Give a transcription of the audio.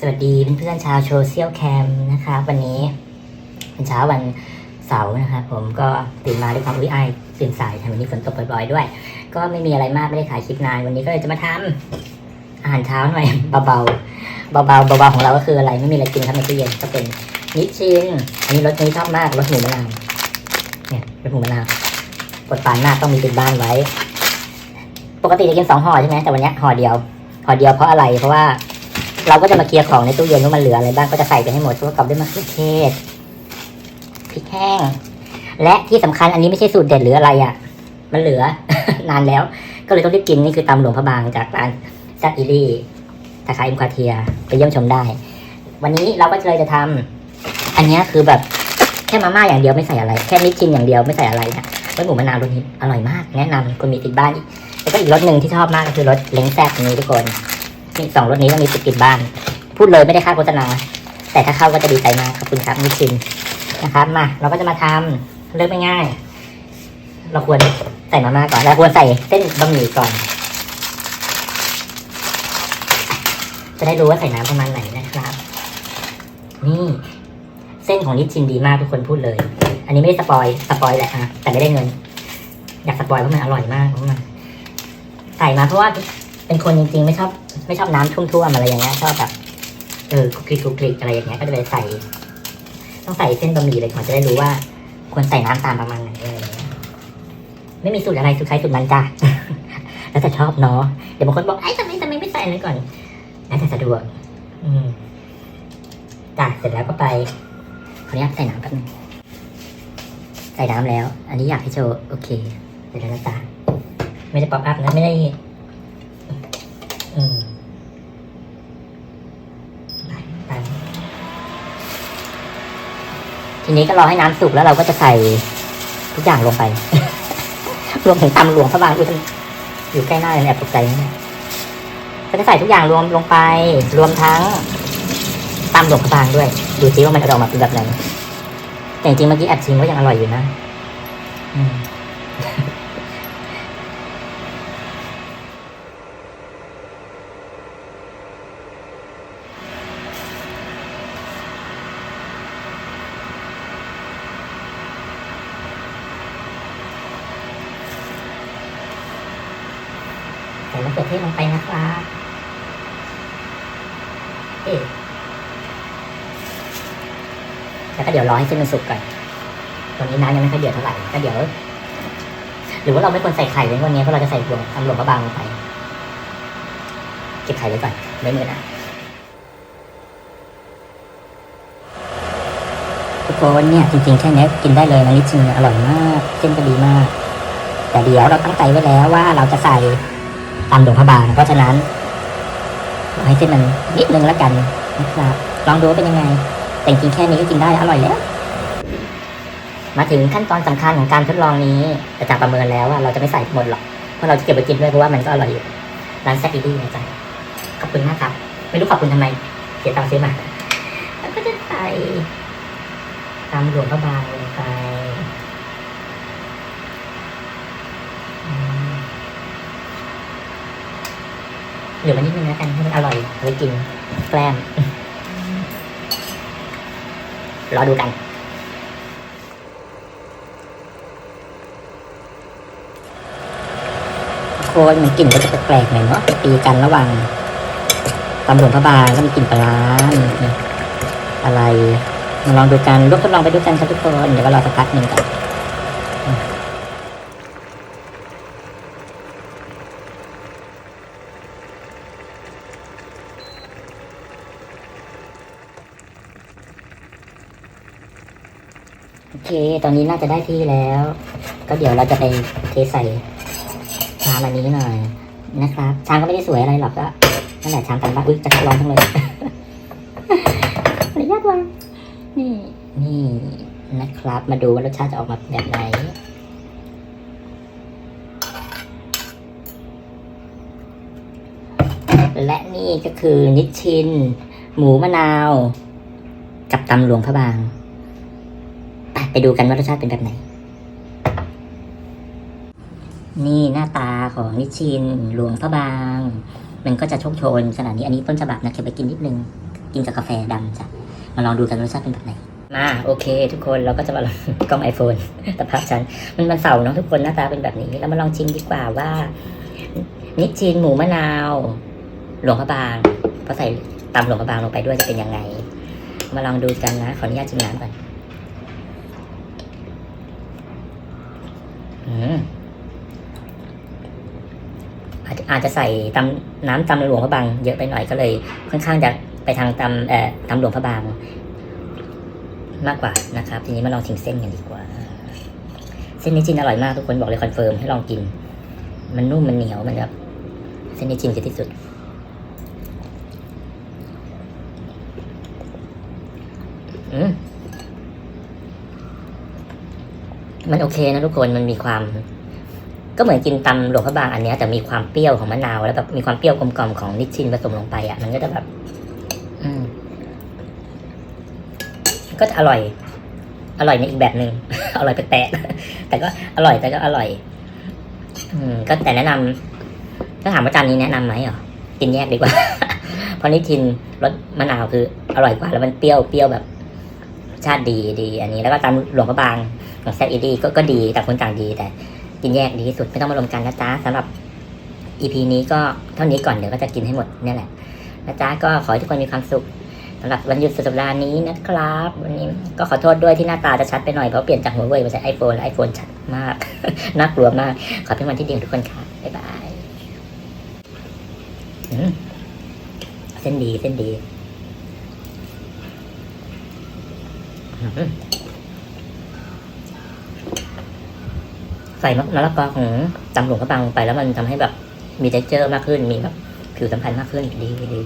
สวัสดีเพื่อนๆชาวโซเชียลแคมนะครับวันนี้เป็นเช้าวันเสาร์นะครับผมก็ตื่นมาด้วยความวิไอายตื่นสายทำวันนี้ฝนตกบ่อยๆด้วย ก็ไม่มีอะไรมากไม่ได้ถ่ายคลิปนานวันนี้ก็เลยจะมาทำอาหารเช้าหน่อยเบาๆเบาๆเบาๆของเราก็คืออะไรไม่มีอะไรกินครับในตู้เย็นก็เป็นนิชชินอันนี้รสนี้ชอบมากรสหมูมะนาวเนี่ยรสหมูมะนาวกดปานหน้าต้องมีติดบ้านไว้ ปกติจะกินสองห่อใช่ไหมแต่วันนี้ห่อเดียวห่อเดียวเพราะอะไรเพราะว่า เราก็จะมาเคลียร์ของในตู้เย็นว่ามันเหลืออะไรบ้างก็จะใส่ไปให้หมดประกอบด้วยมะเขือเทศพริกแห้ง และที่สำคัญอันนี้ไม่ใช่สูตรเด็ดหรืออะไรอะ มันเหลือ นานแล้ว ก็เลยต้องรีบกินนี่คือตำหลวงพระบางจากร้านแซดอีลี่สาขาอิมควาเทียไปเยี่ยมชมได้ วันนี้เราก็เลยจะทำอันนี้คือแบบแค่มาม่าอย่างเดียวไม่ใส่อะไร แค่นิดชินอย่างเดียวไม่ใส่อะไรนะรสหมูมะนาวรสนี้อร่อยมาก แนะนำคนมีติดบ้านแล้วก็อีกรสหนึ่งที่ชอบมากก็คือรสเล้งแซ่บนี้ทุกคน นี่สองรถนี้ต้องมีติดติดบ้าน พูดเลยไม่ได้ค่าโฆษณา แต่ถ้าเข้าก็จะดีใจมากขอบคุณครับนิชินนะครับมาเราก็จะมาทำเริ่มง่ายๆเราควรใส่มาม่าก่อนเราควรใส่เส้นบะหมี่ก่อน จะได้รู้ว่าใส่น้ำประมาณไหนนะครับ นี่ เส้นของนิชินดีมากทุกคนพูดเลย อันนี้ไม่ได้สปอยสปอยแหละนะแต่ไม่ได้เงิน อยากสปอยเพราะมันอร่อยมากเพราะมันใส่มาเพราะว่า เป็นคนจริงๆไม่ชอบไม่ชอบน้ำท่วมๆอะไรอย่างเงี้ยชอบแบบเออคลุกคลิกคลุกคลิกอะไรอย่างเงี้ยก็เลยใส่ ต้องใส่เส้นบะหมี่เลยก่อนจะได้รู้ว่า ควรใส่น้ำตามประมาณไหนอะไรอย่างเงี้ยไม่มีสูตรอะไรสูตรใครสูตรมันจ้ะแล้วแต่ชอบเนาะเดี๋ยวบางคนบอกไอ้ทำไมทำไมไม่ใส่อะไรก่อนแล้วแต่สะดวก อืมจ้ะเสร็จแล้วก็ไปขออนุญาตใส่น้ำแป๊บนึงใส่น้ำแล้ว อันนี้อยากให้โชว์โอเคเสร็จแล้วนะจ้ะไม่ได้ป๊อปอัพนะไม่ได้ อืมไปทีนี้ก็รอให้น้ำสุกแล้วเราก็จะใส่ทุกอย่างลงไป รวมถึงตำหลวงพระบางด้ยอยู่ใกล้หน้าเลยแอบตกใจนะเนี่ยก็จะใส่ทุกอย่างรวมลงไป รวมทั้งตำหลวงพระบางด้วย ดูซิว่ามันจะออกมาเป็นแบบไหนแต่จริงๆเมื่อกี้แอบชิมว่ายังอร่อยอยู่นะ อืม ส่มะเขือเทศลงไปนะครับเอ๊แล้วก็เดี๋ยวรอให้เส้นมันสุกก่อนตอนนี้น้ำยังไม่ค่อยเดือดเท่าไหร่ก็เดี๋ยว หรือว่าเราไม่ควรใส่ไข่ไว้วันนี้เพราะเราจะใส่หลวงทำหลวงพระบางลงไป เก็บไข่ไว้ก่อนไม่มือนะทุกคนเนี่ยจริงๆแค่นี้กินได้เลยนะนิดนึงอร่อยมากเส้นก็ดีมาก แต่เดี๋ยวเราตั้งใจไว้แล้วว่าเราจะใส่ ตำหลวงพระบางเพราะฉะนั้นขอให้เส้นมันนิดนึงแล้วกันนะครับลองดูว่าเป็นยังไง แต่จริงแค่นี้ก็กินได้อร่อยแล้ว มาถึงขั้นตอนสำคัญของการทดลองนี้แต่จากประเมินแล้วว่าเราจะไม่ใส่หมดหรอกเพราะเราจะเก็บไว้กินด้วยเพราะว่ามันก็อร่อยอยู่ร้านแซกอีดี้นะจ๊ะขอบคุณมากครับ ไม่รู้ขอบคุณทำไมเสียตังค์ซื้อมาแล้วก็จะใส่ตำหลวงพระบางลงไปอืม เหลือมานิดนึงแล้วกันให้มันอร่อยเอาไว้กินแกล้มรอดูกันโคนมันกลิ่นก็จะแปลกๆหน่อยเนาะตีกันระหว่างตำหลวงพระบางก็มีกลิ่นปลาร้านอะไรมาลองดูกันร่วมทดลองไปด้วยกันครับทุกคน เดี๋ยวก็รอสักพักหนึ่งก่อน โอเค ตอนนี้น่าจะได้ที่แล้ว ก็เดี๋ยวเราจะไปเทใส่ชามอันนี้หน่อยนะครับ ชามก็ไม่ได้สวยอะไรหรอกก็นั่นแหละชามกันบ้านอุ้ยจะร้อนทั้งเลยออนุญาตวางนี่นี่นะครับ มาดูว่ารสชาติจะออกมาแบบไหนและนี่ก็คือนิชชิน หมูมะนาว กับตำหลวงพระบาง ไปดูกันว่ารสชาติเป็นแบบไหน นี่หน้าตาของนิชชินหลวงพระบาง มันก็จะโชคโชนขนาดนี้อันนี้ต้นฉบับนะเก็บไปกินนิดนึง กินกับกาแฟดำจ้ะมาลองดูกันรสชาติเป็นแบบไหนมาโอเค ทุกคนเราก็จะมาลองกล้อง iPhone แต่ภาพฉันมันมันเสาร์เนาะทุกคนหน้าตาเป็นแบบนี้แล้วมาลองชิมดีกว่าว่า นิชชินหมูมะนาว หลวงพระบางพอใส่ตำหลวงพระบางลงไปด้วยจะเป็นยังไง มาลองดูกันนะขออนุญาตชิมน้ำก่อน อาจจะอาจจะใส่ตำน้ำตำหลวงพระบางเยอะไปหน่อยก็เลย ค่อนข้างจะไปทางตำเอ่อตำหลวงพระบางมากกว่านะครับ ทีนี้มาลองชิมเส้นกันดีกว่า เส้นนี้จินอร่อยมากทุกคนบอกเลยคอนเฟิร์มให้ลองกิน มันนุ่มมันเหนียวมันแบบเส้นนี้จินจะที่สุดอืม มันโอเคนะทุกคนมันมีความ ก็เหมือนกินตำหลวงพระบางอันเนี้ยแต่มีความเปรี้ยวของมะนาวแล้วแบบมีความเปรี้ยวกลมๆของนิชชินผสมลงไปอะมันก็จะแบบ อืม ก็จะอร่อย อร่อยในอีกแบบหนึ่ง อร่อยแปลกๆแต่ก็อร่อยแต่ก็อร่อย อืม ก็แต่แนะนำถ้าถามว่าจานนี้แนะนำไหมเหรอกินแยกดีกว่า เพราะนิทินรสมะนาวคือ อร่อยกว่าแล้วมันเปรี้ยวเปรี้ยวแบบ รสชาติดีดี อันนี้แล้วก็ตามหลวงพระบาง ของแซ่บอีดีก็ก็ดีแต่คนต่างดีแต่กินแยกดีที่สุดไม่ต้องมารวมกันนะจ๊ะสำหรับ EP นี้ก็เท่านี้ก่อนเดี๋ยวก็จะกินให้หมดนี่แหละนะจ๊ะก็ขอให้ทุกคนมีความสุขสำหรับวันหยุดสุดสัปดาห์นี้นะครับ วันนี้ก็ขอโทษด้วยที่หน้าตาจะชัดไปหน่อยเพราะเปลี่ยนจากหัวเว่ยมาใช้ไอโฟนและไอโฟนชัดมาก น่ากลัวมาก ขอเป็นวันที่ดีของทุกคนค่ะบ๊ายบายเส้นดีเส้นดีอืม ใส่มะละกอของตำหลวงกระปังลงไปแล้วมันทำให้แบบมีเท็กเจอร์มากขึ้น มีแบบผิวสัมพันธ์มากขึ้นดีดี